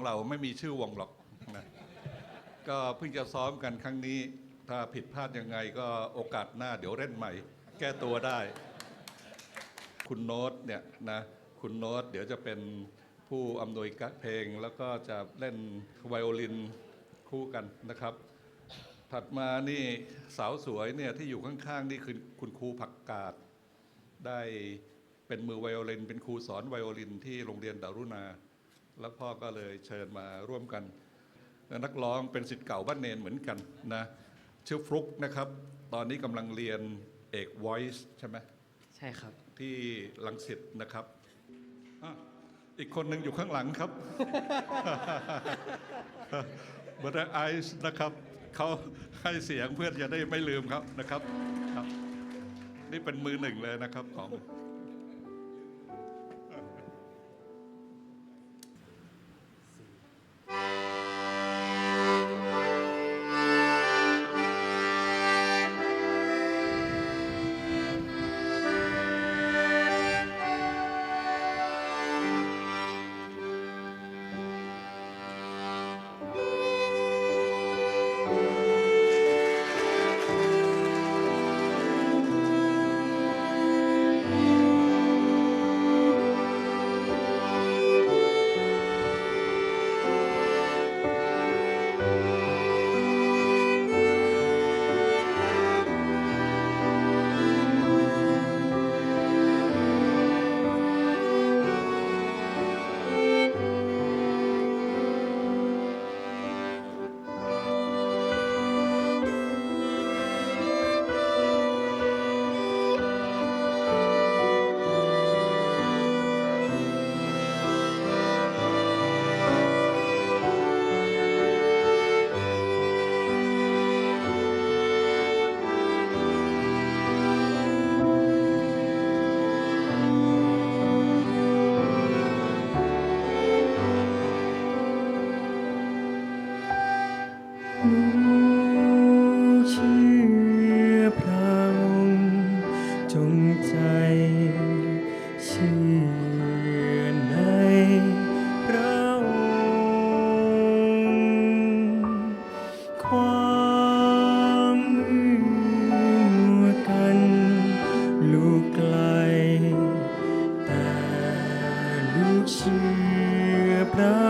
ของเราไม่มีชื่อวงหรอกนะก็เพิ่งจะซ้อมกันครั้งนี้ ถ้าผิดพลาดยังไงก็โอกาสหน้าเดี๋ยวเล่นใหม่ แก้ตัวได้ คุณโน้ตเนี่ยนะคุณโน้ตเดี๋ยวจะเป็นผู้อำนวยการเพลง แล้วก็จะเล่นไวโอลินคู่กันนะครับ ถัดมานี่สาวสวยเนี่ยที่อยู่ข้างๆ นี่คือคุณครูผักกาดได้เป็นมือไวโอลิน เป็นครูสอนไวโอลินที่โรงเรียนดารุณา แล้วพ่อก็เลยเชิญมาร่วมกันนักร้องเป็นสิทธิ์เก่าบ้านเนนเหมือนกันนะชื่อฟลุกนะครับ ตอนนี้กำลังเรียนเอก Voice ใช่ไหมใช่ครับ ที่ลังสิตนะครับอะอีกคนหนึ่งอยู่ข้างหลังครับบัตไอซ์นะครับเขาให้เสียงเพื่อนจะได้ไม่ลืมครับนะครับครับ นี่เป็นมือหนึ่งเลยนะครับของ ลูกเ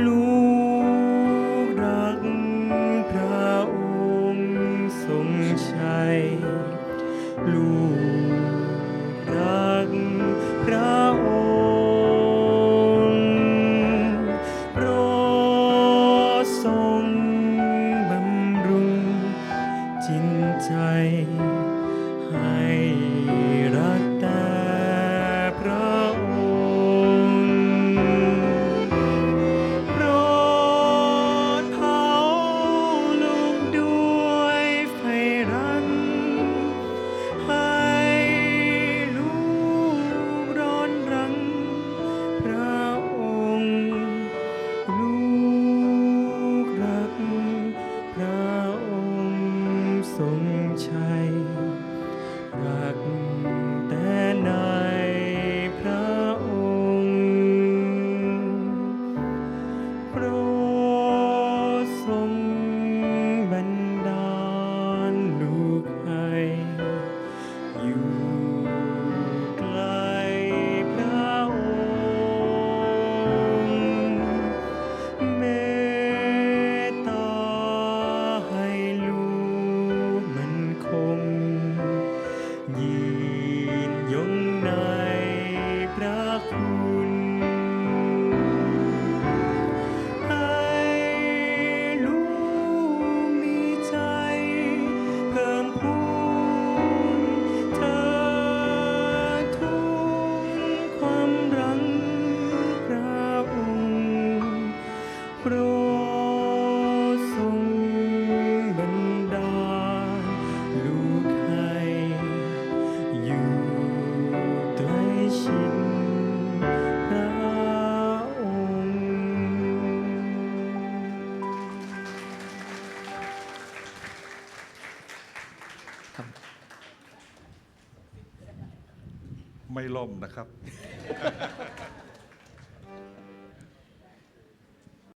如 ครับ ไม่ล่มนะครับ